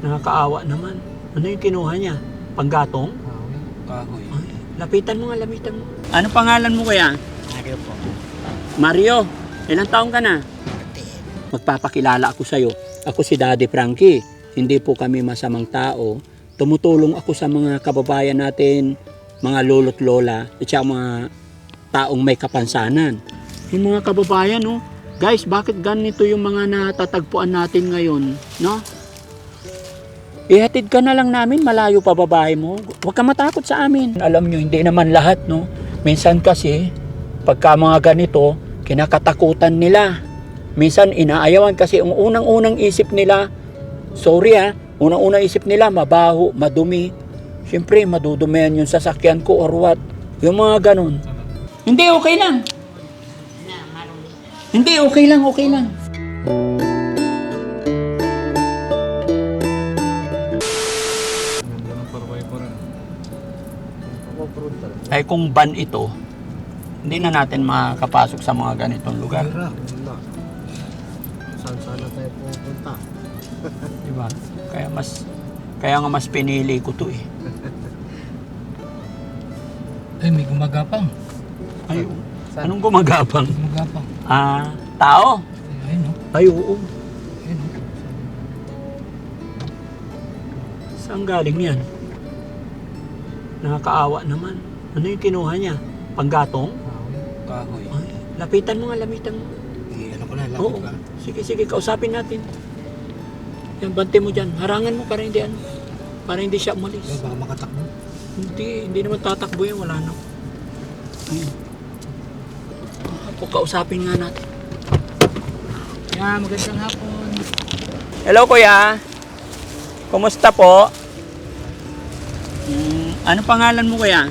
Nakakaawa naman. Ano yung kinuha niya? Panggatong? Kahoy. Ay, lapitan mo nga, lapitan mo. Ano pangalan mo kaya? Mario po. Mario, ilang taong ka na? Magpapakilala ako sa'yo. Ako si Daddy Frankie. Hindi po kami masamang tao. Tumutulong ako sa mga kababayan natin, mga lolo't lola, at saka mga taong may kapansanan. Yung mga kababayan, no? Guys, bakit ganito yung mga natatagpuan natin ngayon, no? Ihatid ka na lang namin, malayo pa babae mo. Huwag ka matakot sa amin. Alam nyo, hindi naman lahat, no? Minsan kasi, pagka mga ganito, kinakatakutan nila. Minsan inaayawan kasi ang unang-unang isip nila, sorry ah, unang-unang isip nila, mabaho, madumi. Siyempre, madudumihan yung sasakyan ko or what. Yung mga ganun. Hindi, okay lang. Hindi, okay lang, okay lang. Ay kung ban ito, hindi na natin makakapasok sa mga ganitong lugar. Wala. Saan sana tayo pupunta? Diba? Kaya mas kaya nga mas pinili ko to eh. Ay, may gumagapang. Ay, anong gumagapang? Gumagapang. Ah, tao? Ay, ayun o. Ay, oo. Ayun o. Saan galing yan? Nakakaawa naman. Ano yung kinuha niya? Panggatong? Kahoy. Ay, lapitan mo nga, lapitan mo. Eh, ano ko na, lapit Oo. ka. Sige, sige, kausapin natin. Yan, bante mo dyan. Harangan mo para hindi ano. Para hindi siya Eh, umalis. baka makatakbo. Hindi, hindi naman tatakbo yan. Wala na. Ayun. Ako, kausapin nga natin. Yeah, magandang hapon. Hello, kuya. Kumusta po? Hmm, ano pangalan mo, kuya?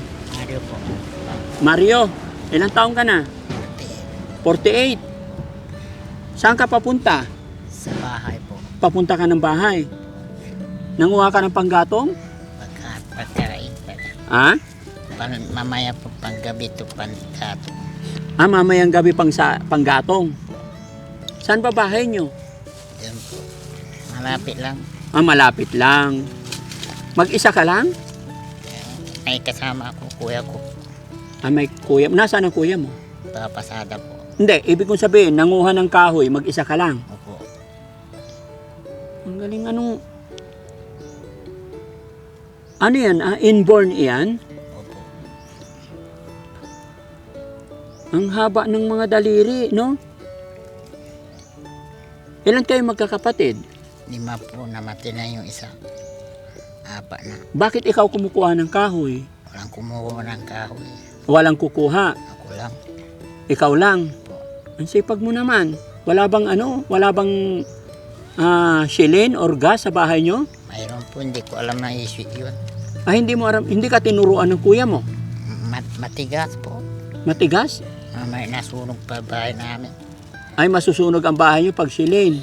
Mario. Ilang taong ka na? 48. Saan ka papunta? Sa bahay po. Papunta ka ng bahay. Nanguha ka ng panggatong? Pagka, pagkain pa. Ha? Pan, mamaya po panggabi to pangkato. Ah, mamayang gabi pang sa, panggatong. Saan ba bahay nyo? Yan po. Malapit lang. Ah, malapit lang. Mag-isa ka lang? May kasama ako, kuya ko. Ah, may kuya. Nasaan ang kuya mo? Papasada po. Hindi, ibig kong sabihin, nanguha ng kahoy, mag-isa ka lang. Opo. Ang galing anong... Ano yan? Ah, inborn yan? Opo. Ang haba ng mga daliri, no? Ilan kayo magkakapatid? Lima po namatay na yung isa. Apat na. Bakit ikaw kumukuha ng kahoy? Walang kumuha ng kahoy. Walang kukuha. Ako lang. Ikaw lang. Ang sipag mo naman. Wala bang ano? Wala bang ah, shilin or gas sa bahay nyo? Mayroon po, hindi ko alam na issue yun. Ah, hindi mo aram, hindi ka tinuruan ng kuya mo. Mat matigas po. Matigas? Ah, May nasunog pa bahay namin. Ay masusunog ang bahay nyo pag shilin.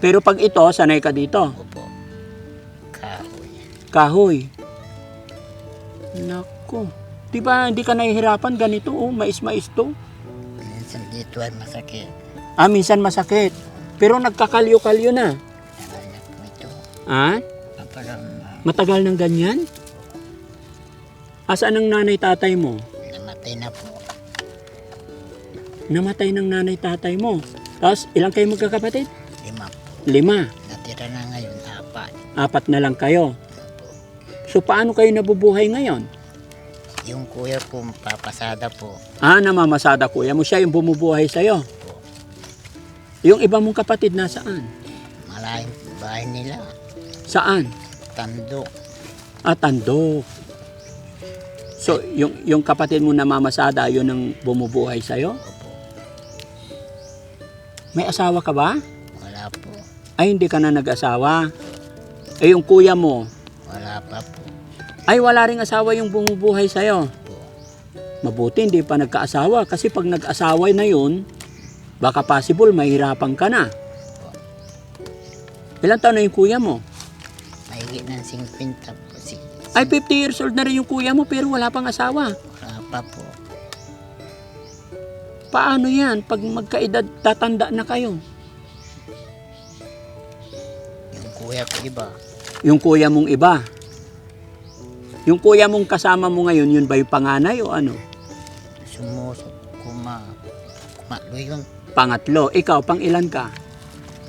Pero pag ito, sanay ka dito. Opo. Kahoy. Kahoy. Nako. Di ba hindi ka nahihirapan ganito? Oh, mais-mais to. Minsan dito ay masakit. Ah, minsan masakit. Pero nagkakalyo-kalyo na. Tagal na po ito. Ah, Parang matagal ng ganyan? Asaan ang nanay tatay mo? namatay na po. Namatay ng nanay tatay mo. Tapos, ilang kayo magkakapatid? Lima po. Lima. Natira na ngayon apat. Apat na lang kayo. So, paano kayo nabubuhay ngayon? Yung kuya ko papasada po. Ah, namamasada kuya mo. Siya yung bumubuhay sa'yo. Yung iba mong kapatid nasaan? Malayong bahay nila. Saan? Tando. Ah, tandok. So, yung, yung kapatid mo na mamasada, yun ang bumubuhay sa'yo? Opo. May asawa ka ba? Wala po. Ay, hindi ka na nag-asawa. Eh, yung kuya mo, Wala pa po. Ay wala ring asawa yung bumubuhay sa'yo. Mabuti, hindi pa nagkaasawa. Kasi pag nag-asawa na yun, baka possible, mahirapan ka na. Ilang taon na yung kuya mo? Mahigit ng 50 po. Si, Ay, 50 years old na rin yung kuya mo, pero wala pang asawa. wala pa po. Paano yan? Pag magkaedad, tatanda na kayo. Yung kuya ko iba. Yung kuya mong iba. Yung kuya mong kasama mo ngayon, yun ba yung panganay o ano? Sumusok, kuma, kumalo yung Pangatlo. Ikaw, pang ilan ka?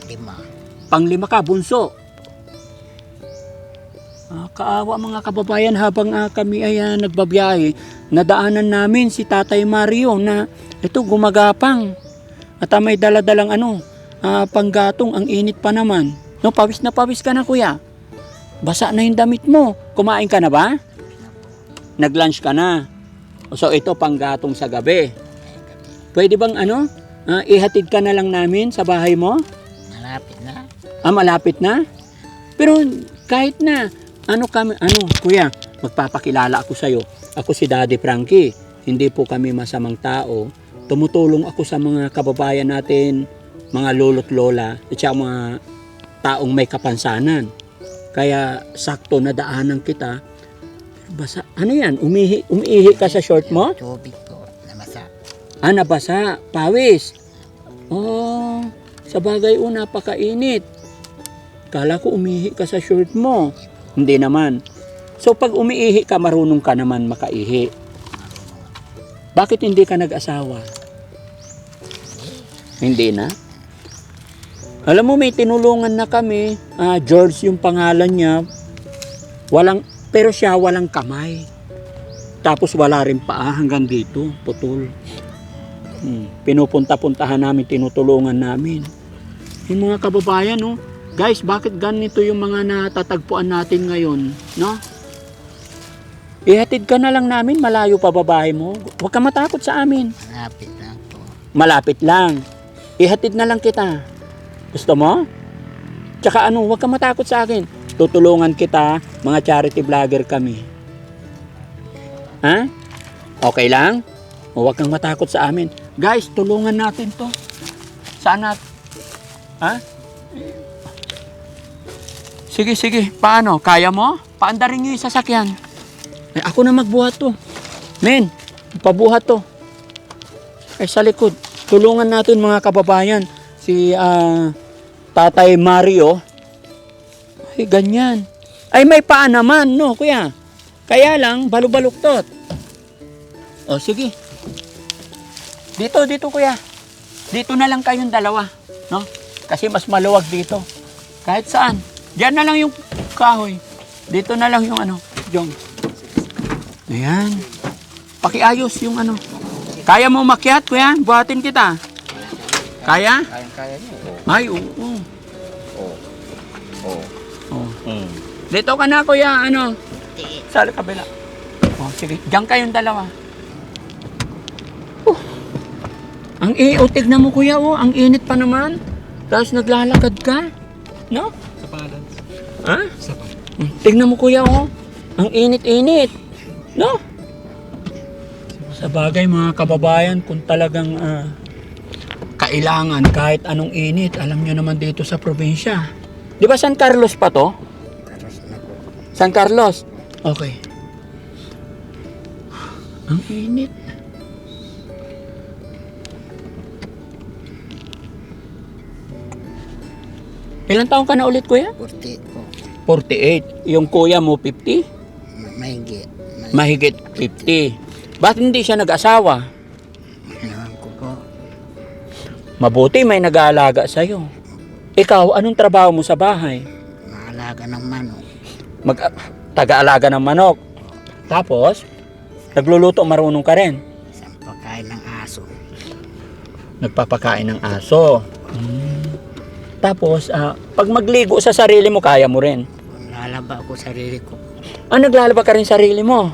lima. Panglima ka, bunso. Ah, kaawa mga kababayan habang ah, kami ay ah, nagbabiyahe, nadaanan namin si Tatay Mario na ito gumagapang. At ah, may daladalang ano, ah, panggatong, ang init pa naman. No, pawis na pawis ka na kuya. Basa na yung damit mo. Kumain ka na ba? Nag-lunch ka na. So ito panggatong sa gabi. Pwede bang ano, ah, ihatid ka na lang namin sa bahay mo? Malapit na. Ah, malapit na? Pero kahit na, ano kami, ano, kuya, magpapakilala ako sa'yo. Ako si Daddy Frankie. Hindi po kami masamang tao. Tumutulong ako sa mga kababayan natin, mga lolo't lola, at mga taong may kapansanan. Kaya sakto na daanan kita. Basa, ano yan? Umihi, umiihi ka sa short mo? Tubig po, namasa. Ah, nabasa. Pawis. Oh, sa bagay o, napakainit. Kala ko umihi ka sa shirt mo. Hindi naman. So, pag umiihi ka, marunong ka naman makaihi. Bakit hindi ka nag-asawa? Hindi na? Alam mo, may tinulungan na kami. Ah, George yung pangalan niya. Walang, pero siya walang kamay. Tapos wala rin paa hanggang dito, putol. Hmm. Pinupunta-puntahan namin, tinutulungan namin. Yung mga kababayan, no? Guys, bakit ganito yung mga natatagpuan natin ngayon, no? Ihatid ka na lang namin, malayo pa babae mo. Huwag ka matakot sa amin. Malapit lang po. Malapit lang. Ihatid na lang kita. Gusto mo? Tsaka ano, huwag ka matakot sa akin. Tutulungan kita, mga charity vlogger kami. Ha? Okay lang? Huwag kang matakot sa amin. Guys, tulungan natin to. Sana. Ha? Sige, sige. Paano? Kaya mo? Paandarin niyo yung sasakyan. Eh, ako na magbuhat to. Men, pabuhat to. Ay, sa likod. Tulungan natin mga kababayan. Si ah, Tatay Mario. Ay, ganyan. Ay, may paa naman, no, kuya? Kaya lang, balubaluktot. O, sige. Dito, dito, kuya. Dito na lang kayong dalawa, no? Kasi mas maluwag dito. Kahit saan. Diyan na lang yung kahoy. Dito na lang yung ano, Jong. Ayan. Pakiayos yung ano. Kaya mo makyat, kuya? Buhatin kita. Kaya? Kayang-kaya niyo. Ay, oo. Oo. Oo. Oh. Hmm. Dito ka na, kuya. Ano? Sa kabila. Oh, sige. Diyan kayong dalawa. Oh. Ang iutig na mo, kuya. Oh. Ang init pa naman. Tapos naglalakad ka. No? Sa pangalan. Ha? Sa pangalan. Hmm, Tignan mo, kuya. Oh. Ang init-init. No? Sa bagay, mga kababayan, kung talagang ah, kailangan kahit anong init, alam nyo naman dito sa probinsya. Di ba San Carlos pa to? Karos na po. San Carlos. Okay. Ang init. Ilang taon ka na ulit, kuya? Kurti po. 48. Yung kuya mo, 50? Ma- Mahigit. Ma- Mahigit 50. Ba't hindi siya nag-asawa? Mabuti may nag-aalaga sa'yo. Ikaw, anong trabaho mo sa bahay? Maalaga ng manok. Mag taga-alaga ng manok. Tapos, nagluluto marunong ka rin. Isang pagkain ng aso. Nagpapakain ng aso. Tapos, ah, pag magligo sa sarili mo, kaya mo rin. Lalaba ko sarili ko. Ah, naglalaba ka rin sarili mo.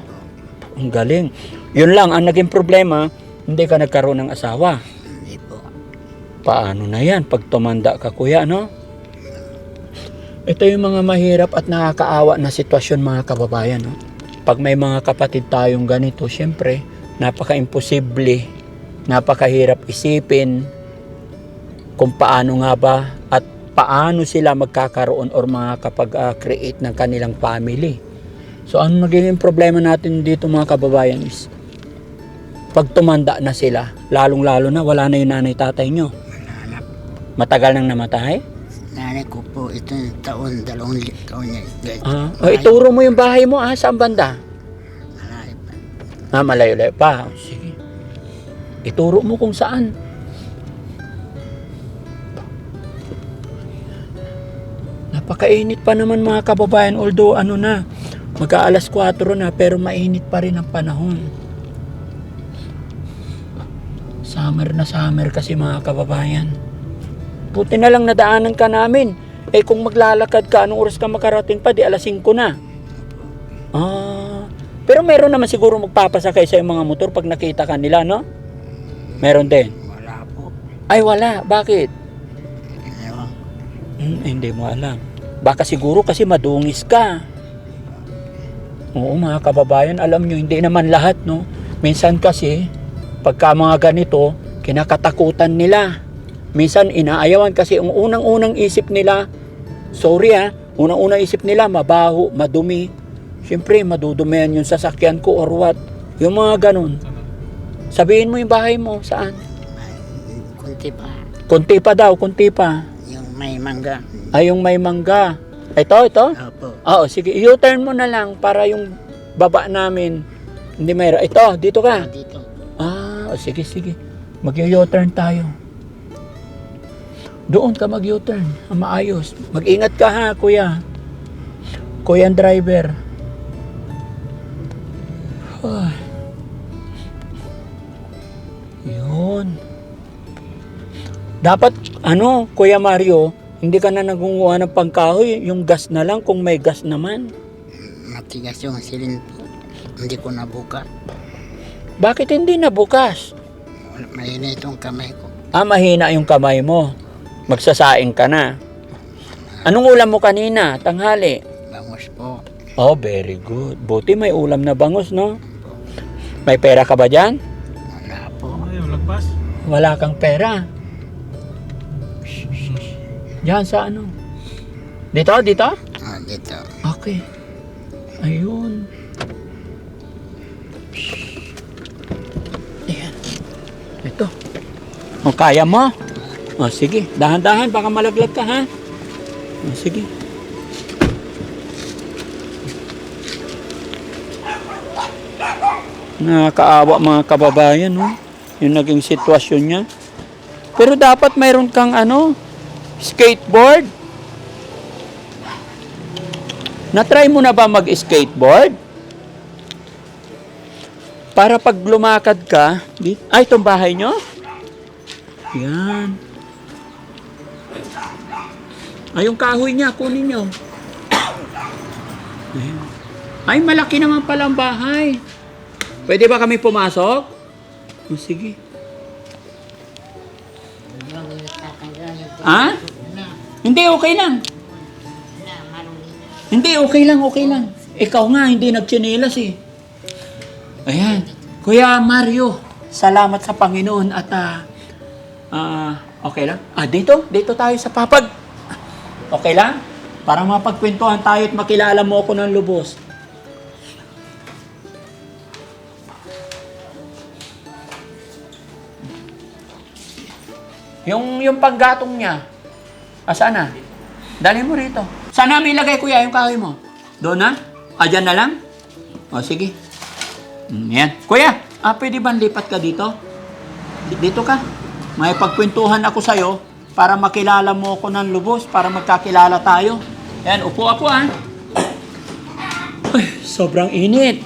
Ang galing. Yun lang, ang naging problema, hindi ka nagkaroon ng asawa. Paano na yan pag tumanda ka, kuya, no? Ito yung mga mahirap at nakakaawa na sitwasyon mga kababayan, no? Pag may mga kapatid tayong ganito, syempre, napaka-imposible, napakahirap isipin kung paano nga ba at paano sila magkakaroon or makakapag-create ng kanilang family. So, ang magiging problema natin dito mga kababayan is pag tumanda na sila, lalong-lalo na wala na yung nanay tatay nyo. Matagal nang namatay? Nanay ko po, itong taon, dalawang li- taon niya. Ah, o, ituro mo yung bahay mo, ah, saan banda? Malayo pa. Ah, malayo-layo pa. Sige. Ituro mo kung saan. Napakainit pa naman mga kababayan. Although ano na, magka-alas 4 na pero mainit pa rin ang panahon. Summer na summer kasi mga kababayan. Buti na lang nadaanan ka namin. Eh kung maglalakad ka, anong oras ka makarating pa? Di alas 5 na. Ah, pero meron naman siguro magpapasakay sa mga motor pag nakita ka nila, no? Meron din. Wala po. Ay, wala. Bakit? Ewan. Hmm, hindi mo alam. Baka siguro kasi madungis ka. Oo, mga kababayan, alam nyo, hindi naman lahat, no? Minsan kasi, pagka mga ganito, kinakatakutan nila. Minsan, inaayawan kasi ang unang-unang isip nila, sorry ha, unang-unang isip nila, mabaho, madumi. Siyempre, madudumihan yung sasakyan ko or what. Yung mga ganun. Sabihin mo yung bahay mo, saan? Kunti pa. Kunti pa daw, kunti pa. Yung may mangga. Ay, yung may mangga. Ito, ito? Opo. Oo, sige. U-turn mo na lang para yung baba namin. Hindi mayroon. Ito, dito ka. Dito. Ah, sige, sige. Mag-U-turn tayo. Doon ka mag-U-turn. Ang maayos. Mag-ingat ka ha, kuya. Kuya driver. Ay. Yun. Dapat, ano, Kuya Mario, hindi ka na nagunguha ng pangkahoy. Yung gas na lang kung may gas naman. Matigas yung silin. Hindi ko nabuka. Bakit hindi na bukas? Mahina itong kamay ko. Ah, mahina yung kamay mo. Magsasaing ka na. Anong ulam mo kanina? Tanghali? Bangus po. Oh, very good. Buti may ulam na bangus, no? May pera ka ba dyan? Wala po. Ayaw, lagpas. Wala kang pera. Diyan sa ano? Dito, dito? Ah, dito. Okay. Ayun. Ayan. Ito. O, kaya mo? O, sige. Dahan-dahan, baka malaglag ka, ha? O, sige. Nakakaawa mga kababayan, no? Yung naging sitwasyon niya. Pero dapat mayroon kang ano, skateboard. Na-try mo na ba mag-skateboard? Para pag lumakad ka, ay, itong bahay nyo? Yan. Ay, yung kahoy niya, kunin nyo. Ay, malaki naman pala ang bahay. Pwede ba kami pumasok? O, sige. Ha? Hindi, okay lang. Hindi, okay lang, okay lang. Ikaw nga, hindi nagtsinelas eh. Ayan. Kuya Mario, salamat sa Panginoon at ah, ah, okay lang. Ah, dito, dito tayo sa papag. Okay lang? Para mapagkwentuhan tayo at makilala mo ako ng lubos. Yung, yung panggatong niya, asaan na? Dali mo rito. Saan namin ilagay, kuya, yung kahoy mo? Doon na? Ah, dyan na lang? O, sige. Mm, yan. Kuya, ah, pwede ba lipat ka dito? Di- Dito ka. May pagkwentuhan ako sa'yo para makilala mo ako ng lubos, para magkakilala tayo. Yan, upo ako ah. Ay, sobrang init.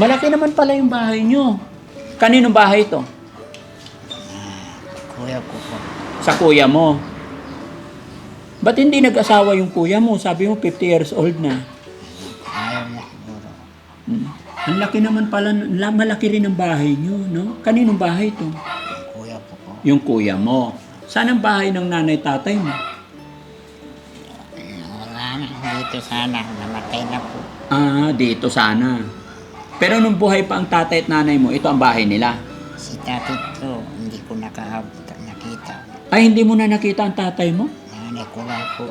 Malaki naman pala yung bahay nyo. Kaninong bahay ito? Kuya ko po. Sa kuya mo. Ba't hindi nag-asawa yung kuya mo? Sabi mo 50 years old na. Ayaw na siguro. Hmm. Ang laki naman pala, la- malaki rin ang bahay nyo, no? Kaninong bahay ito? Ko. Yung kuya mo. Saan ang bahay ng nanay tatay mo? Wala na. Dito sana. Namatay na po. Ah, dito sana. Pero nung buhay pa ang tatay at nanay mo, ito ang bahay nila. Si tatay to, hindi ko nakahabot nakita. Ay, hindi mo na nakita ang tatay mo? Nanay ko lang po.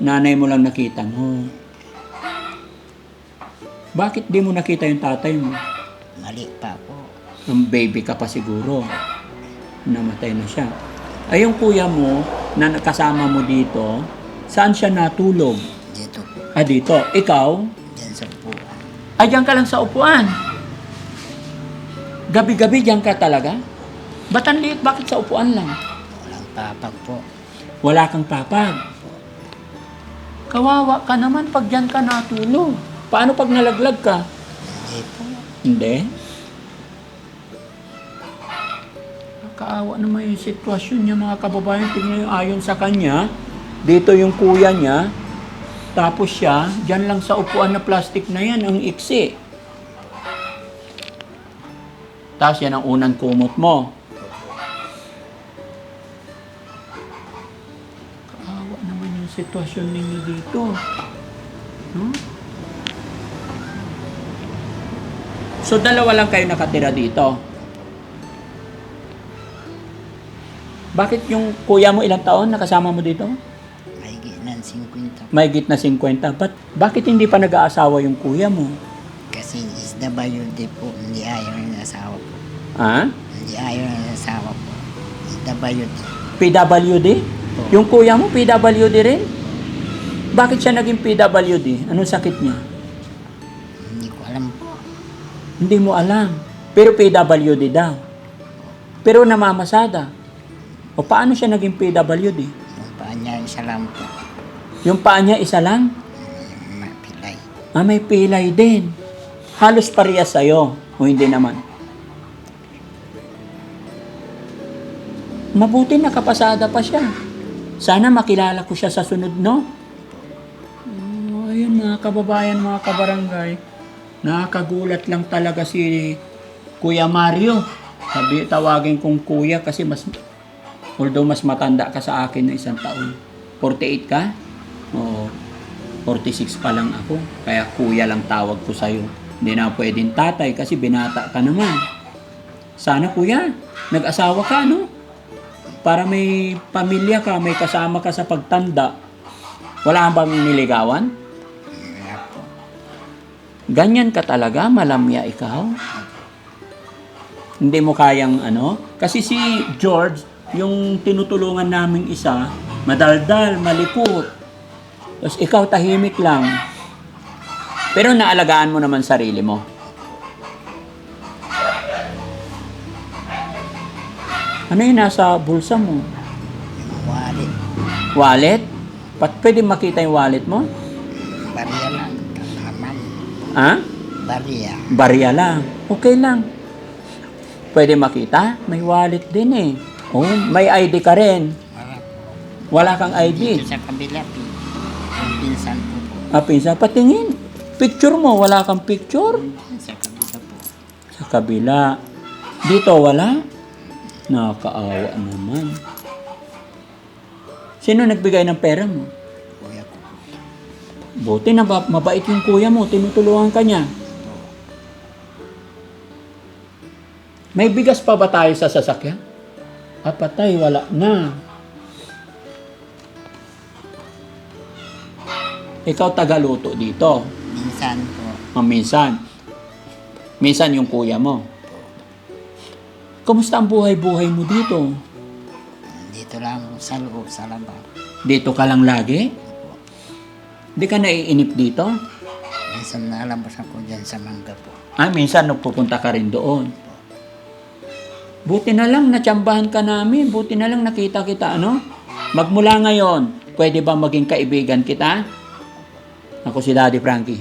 Nanay mo lang nakita mo. Bakit di mo nakita yung tatay mo? Mali pa po. Nung baby ka pa siguro. Namatay na siya. Ay, yung kuya mo, na kasama mo dito, saan siya natulog? Dito po. Ah, dito. Ikaw? Diyan sa upuan. Ay, diyan ka lang sa upuan. Gabi-gabi diyan ka talaga? Ba't ang liit? Bakit sa upuan lang? Walang papag po. Wala kang papag. Kawawa ka naman pag diyan ka natulog. Paano pag nalaglag ka? Hindi po. Hindi. Nakakaawa naman yung sitwasyon niya mga kababayan. Tingnan yung ayon sa kanya. Dito yung kuya niya. Tapos siya, dyan lang sa upuan na plastic na yan, ang iksi. Tapos yan ang unang kumot mo. Kaawa naman yung sitwasyon ninyo dito. No? So, dalawa lang kayo nakatira dito. Bakit yung kuya mo ilang taon nakasama mo dito? May ng 50. May git na 50. Ba't, bakit hindi pa nag-aasawa yung kuya mo? Kasi SWD po. Hindi ayaw ng asawa po. Ha? Hindi ayaw ng asawa po. SWD. PWD? Yung kuya mo, PWD rin? Bakit siya naging PWD? Anong sakit niya? Hindi ko alam po. Hindi mo alam. Pero PWD daw. Pero namamasada. O paano siya naging PWD? Yung paa niya isa lang po. Yung paa niya isa lang? Yung mapilay. Ah, may pilay din. Halos parehas sa'yo. O hindi naman. Mabuti nakapasada pa siya. Sana makilala ko siya sa sunod, no? Oh, ayun mga kababayan, mga kabarangay. Nakakagulat lang talaga si Kuya Mario. Sabi, tawagin kong kuya kasi mas, although mas matanda ka sa akin na isang taon. 48 ka? Oo. 46 pa lang ako. Kaya kuya lang tawag ko sa'yo. Hindi na pwedeng tatay kasi binata ka naman. Sana kuya, nag-asawa ka, no? Para may pamilya ka, may kasama ka sa pagtanda. Wala bang niligawan? Ganyan ka talaga, malamya ikaw. Hindi mo kayang ano? Kasi si George, yung tinutulungan naming isa, madaldal, malikot. Tapos ikaw tahimik lang. Pero naalagaan mo naman sarili mo. Ano yung nasa bulsa mo? Wallet. Wallet? Pat pwede makita yung wallet mo? Barya lang. Naman. Ha? Barya. Barya lang. Okay lang. Pwede makita? May wallet din eh. Oh, may ID ka rin. Wala po. Wala kang Dito ID. sa kabila pinsan ko po. Ah, pinsa, patingin. Picture mo, wala kang picture? Sa kabila po. Sa kabila. Dito, wala? Nakakaawa naman. Sino nagbigay ng pera mo? Kuya ko. Buti na ba, mabait yung kuya mo, tinutulungan ka niya. May bigas pa ba tayo sa sasakyan? Ah, patay, wala na. Ikaw tagaluto dito. Minsan po. Ah, minsan. Minsan yung kuya mo. Kumusta ang buhay-buhay mo dito? Dito lang sa loob, sa labas. Dito ka lang lagi? Di ka naiinip dito? Minsan nalabas ako dyan sa mangga po. Ah, minsan nagpupunta ka rin doon. Buti na lang natsambahan ka namin. Buti na lang nakita kita, ano? Magmula ngayon, pwede ba maging kaibigan kita? Ako si Daddy Frankie.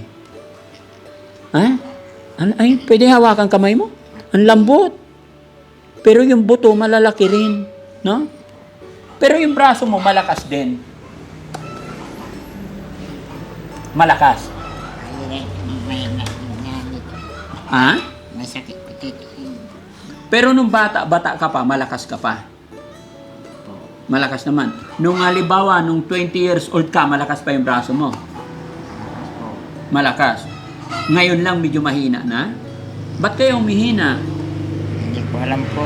Ha? Ano, ay, pwede hawakan kamay mo? Ang lambot. Pero yung buto malalaki rin, no? Pero yung braso mo malakas din. Malakas. Ha? Pero nung bata, bata ka pa, malakas ka pa. Malakas naman. Nung halimbawa, nung 20 years old ka, malakas pa yung braso mo. Malakas. Ngayon lang medyo mahina na. Ba't kayo humihina? Hindi ko alam po.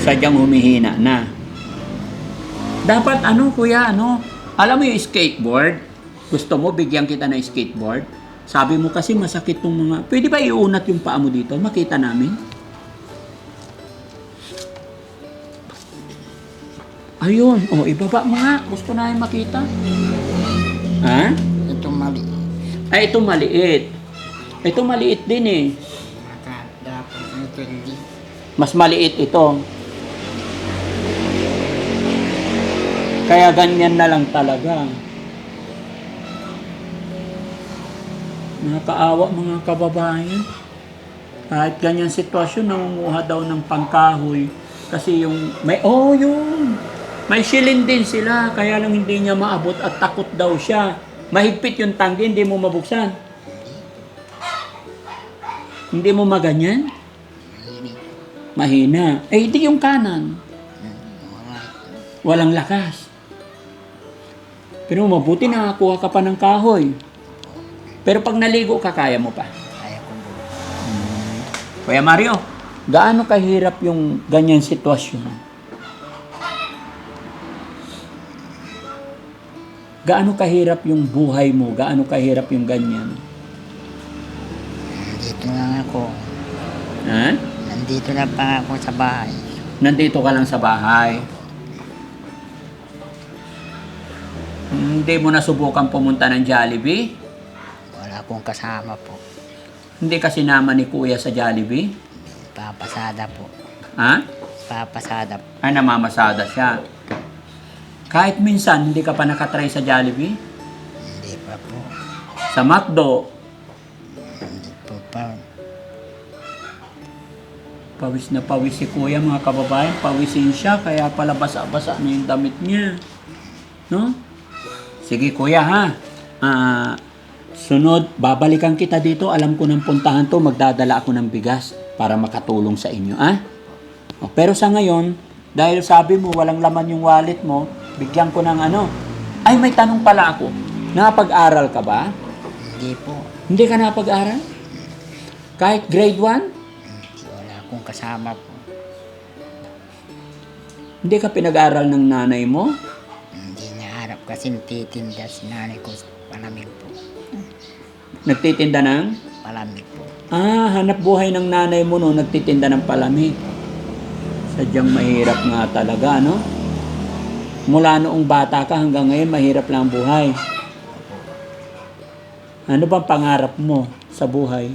Sadyang humihina na. Dapat ano, kuya, ano? Alam mo yung skateboard? Gusto mo bigyan kita ng skateboard? Sabi mo kasi masakit tong mga... Pwede ba iunat yung paa mo dito? Makita namin? Ayun, oh, ibaba mo nga. Gusto na yung makita. Ha? Ito mali. Ay, ito maliit. Ito maliit din eh. Mas maliit ito. Kaya ganyan na lang talaga. Nakakaawa mga kababayan. Kahit ganyan sitwasyon, nangunguha daw ng pangkahoy. Kasi yung, may, oh yun. May shilin din sila, kaya lang hindi niya maabot at takot daw siya. Mahigpit yung tanggi, hindi mo mabuksan. Hindi mo maganyan? Mahina. Eh, hindi yung kanan. Wala. Walang lakas. Pero mabuti nakakuha ka pa ng kahoy. Pero pag naligo ka, kaya mo pa. Kaya ko po. Kuya Mario, gaano kahirap yung ganyan sitwasyon? Gaano kahirap yung buhay mo? Gaano kahirap yung ganyan? Nandito lang ako. Ha? Nandito na pa ako sa bahay. Nandito ka lang sa bahay. Hindi mo nasubukan pumunta ng Jollibee? Akong kasama po. Hindi ka sinama ni Kuya sa Jollibee? Papasada po. Ha? Papasada po. Ay, namamasada siya. Kahit minsan, hindi ka pa nakatry sa Jollibee? Hindi pa po. Sa McDo, Hindi po pa. pawis na pawis si Kuya, mga kababayan. Pawisin siya, kaya pala basa-basa na yung damit niya. No? Sige, Kuya, ha? Ah, sunod, babalikan kita dito. Alam ko ng puntahan to, magdadala ako ng bigas para makatulong sa inyo, ha? O, pero sa ngayon, dahil sabi mo walang laman yung wallet mo, bigyan ko ng ano. Ay, may tanong pala ako. Nakapag-aral ka ba? Hindi po. Hindi ka napag-aral? Kahit grade 1? Wala akong kasama po. Hindi ka pinag-aral ng nanay mo? Hindi naharap kasi titinda si nanay ko sa palamig po. Nagtitinda ng? Palamig po. Ah, hanap buhay ng nanay mo no, nagtitinda ng palamig. Sadyang mahirap nga talaga, no? Mula noong bata ka hanggang ngayon, mahirap lang ang buhay. Ano bang pangarap mo sa buhay?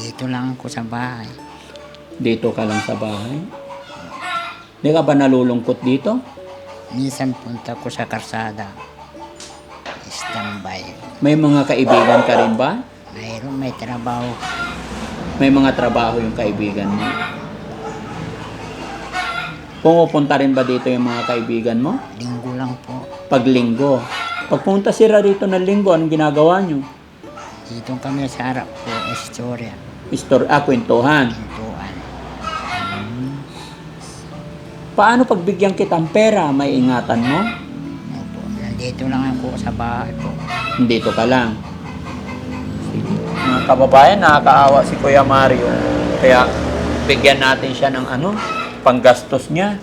Dito lang ako sa bahay. Dito ka lang sa bahay? Hindi ka ba nalulungkot dito? Minsan punta ko sa karsada. Standby. May mga kaibigan ka rin ba? Mayroon may trabaho. May mga trabaho yung kaibigan mo? Pumupunta rin ba dito yung mga kaibigan mo? Linggo lang po. Pag linggo. Pag pumunta sila rito ng linggo, anong ginagawa nyo? Dito kami sa harap po. Istorya. Istor, ah, kwentuhan. Pintuan. Paano pag bigyan kitang pera, may ingatan mo? Nandito lang ako sa bahay po. Dito ka lang. Sige. Mga kababayan, nakakaawa si Kuya Mario. Kaya bigyan natin siya ng ano, panggastos niya.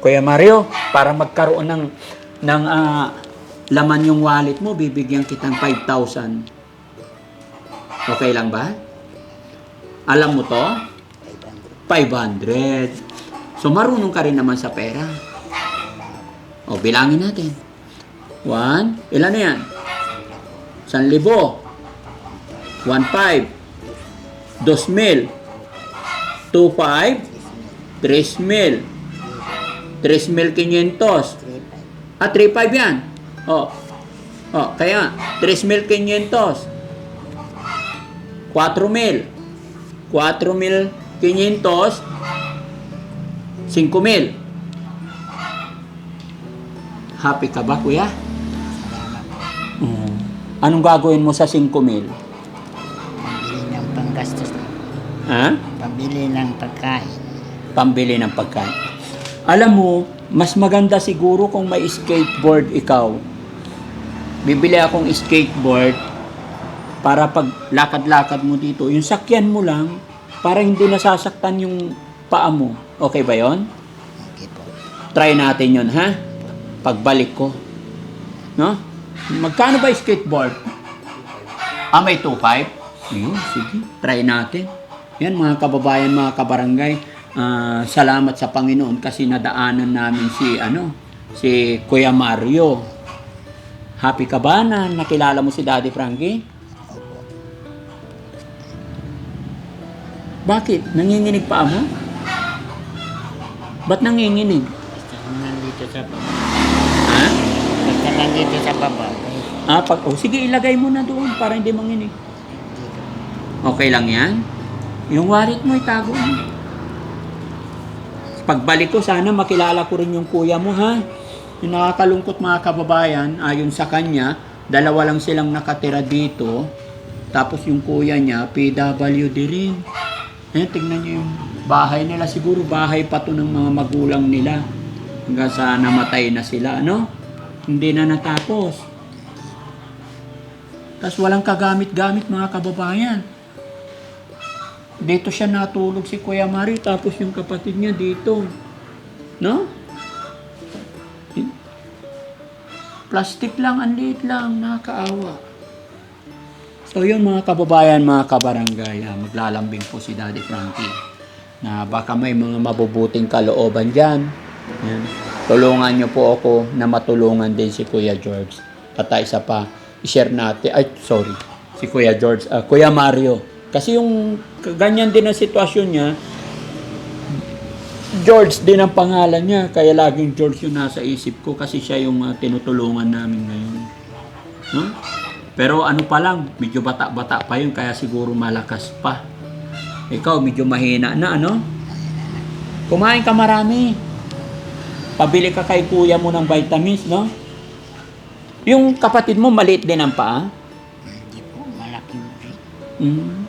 Kuya Mario, para magkaroon ng ng ah, laman yung wallet mo, bibigyan kitang 5,000. Okay lang ba? Alam mo to? 500. So marunong ka rin naman sa pera. O, bilangin natin. One, ilan na yan? San libo. One five. Dos mil. Two five. Tres mil. Tres mil quinientos. Ah, three five yan. O. O, kaya, tres mil quinientos. Cuatro mil. Cuatro mil quinientos. Cinco mil. Happy ka ba, kuya? Oo. Anong gagawin mo sa 5 mil? Pambili ng panggastos. Ha? Pambili ng pagkain. Pambili ng pagkain. Alam mo, mas maganda siguro kung may skateboard ikaw. Bibili akong skateboard para pag lakad-lakad mo dito, yung sakyan mo lang, para hindi nasasaktan yung paa mo. Okay ba yon? Okay po. Try natin yon ha? Pagbalik ko. No? Magkano ba yung skateboard? Ah, may 2.5? Ayun, sige. Try natin. Yan mga kababayan, mga kabarangay. ah, salamat sa Panginoon kasi nadaanan namin si ano, si Kuya Mario. Happy ka ba na nakilala mo si Daddy Frankie? Bakit? Nanginginig pa mo? Ba't nanginginig? Basta nandito sa baba. Ha? Basta nandito sa baba. Ah, pag, oh, sige, ilagay mo na doon para hindi manginig. Okay lang yan? Yung wallet mo, itago mo. Pagbalik ko, sana makilala ko rin yung kuya mo, ha? Yung nakakalungkot mga kababayan, ayon sa kanya, dalawa lang silang nakatira dito. Tapos yung kuya niya, PWD rin. Eh, tingnan niyo yung bahay nila. Siguro bahay pa to ng mga magulang nila. Hanggang sa namatay na sila, ano? Hindi na natapos. Tapos walang kagamit-gamit mga kababayan. Dito siya natulog si Kuya Mari, tapos yung kapatid niya dito. No? Plastic lang, ang liit lang, nakakaawa. So yun mga kababayan, mga kabarangay, ah, maglalambing po si Daddy Frankie na baka may mga mabubuting kalooban dyan. Yan. Tulungan niyo po ako na matulungan din si Kuya George. At ah, isa pa, i-share natin, ay sorry, si Kuya George, ah, Kuya Mario. Kasi yung ganyan din ang sitwasyon niya, George din ang pangalan niya, kaya laging George yung nasa isip ko kasi siya yung ah, tinutulungan namin ngayon. No? Pero ano pa lang, medyo bata-bata pa yun, kaya siguro malakas pa. Ikaw, medyo mahina na, ano? Kumain ka marami. Pabili ka kay kuya mo ng vitamins, no? Yung kapatid mo, maliit din ang paa. Hindi po, malaki mo rin. Mm.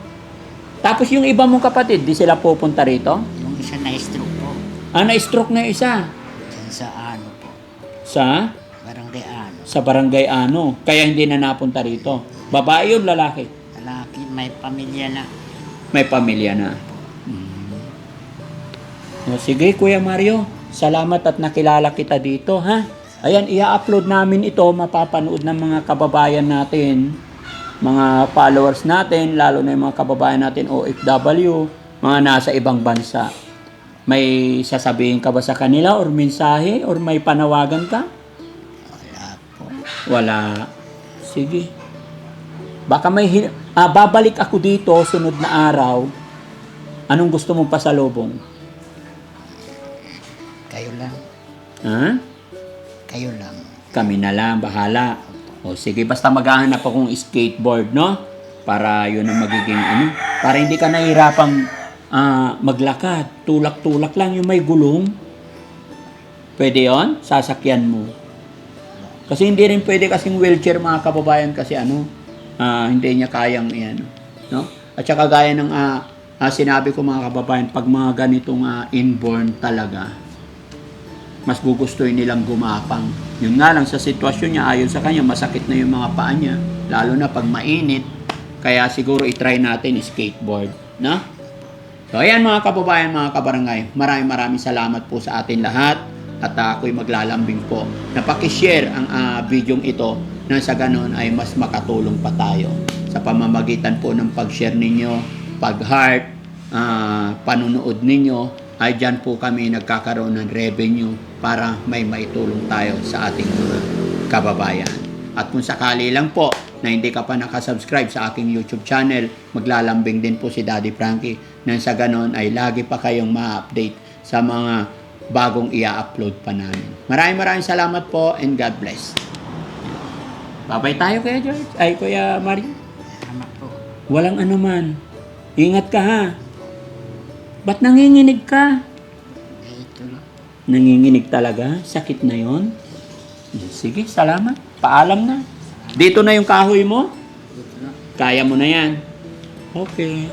Tapos yung iba mong kapatid, di sila pupunta rito? Yung isa na stroke po. Ah, na-stroke na isa. Diyan sa ano po. Sa? Barangay ano. Sa barangay ano. Kaya hindi na napunta rito. Babae yun, lalaki. Lalaki, may pamilya na. May pamilya na. O, sige, Kuya Mario. Salamat at nakilala kita dito, ha? Ayan, i-upload namin ito, mapapanood ng mga kababayan natin, mga followers natin, lalo na yung mga kababayan natin OFW, mga nasa ibang bansa. May sasabihin ka ba sa kanila or mensahe or may panawagan ka? Wala po. Wala. Sige. Baka may hin- ah, babalik ako dito sunod na araw. Anong gusto mong pasalubong? Kayo lang. Ha? Kayo lang. Kami na lang, bahala. O sige, basta maghahanap akong skateboard, no? Para yun ang magiging ano. Para hindi ka nahihirapang ah, maglakad. Tulak-tulak lang yung may gulong. Pwede yon Sasakyan mo. Kasi hindi rin pwede kasing wheelchair mga kababayan kasi ano, ah, hindi niya kayang yan. No? At saka gaya ng ah, ah, sinabi ko mga kababayan, pag mga ganitong ah, inborn talaga, mas gugustuhin nilang gumapang. Yun nga lang sa sitwasyon niya, ayon sa kanya, masakit na yung mga paa niya. Lalo na pag mainit. Kaya siguro itry natin skateboard. Na? So ayan mga kababayan, mga kabarangay. Maraming maraming salamat po sa atin lahat. At ah, ako'y maglalambing po na pakishare ang ah, videong ito na sa ganon ay mas makatulong pa tayo. Sa pamamagitan po ng pag-share ninyo, pag-heart, ah, panunood ninyo, ay dyan po kami nagkakaroon ng revenue para may maitulong tayo sa ating mga kababayan. At kung sakali lang po na hindi ka pa nakasubscribe sa aking YouTube channel, maglalambing din po si Daddy Frankie nang sa ganon ay lagi pa kayong ma-update sa mga bagong ia-upload pa namin. Maraming maraming salamat po and God bless. Babay tayo Kuya George. Ay, Kuya Mario. Salamat po. Walang anuman. Ingat ka ha. Ba't nanginginig ka? Eh, ito lang. Nanginginig talaga? Sakit na yon? Sige, salamat. Paalam na. Dito na yung kahoy mo? Kaya mo na yan. Okay.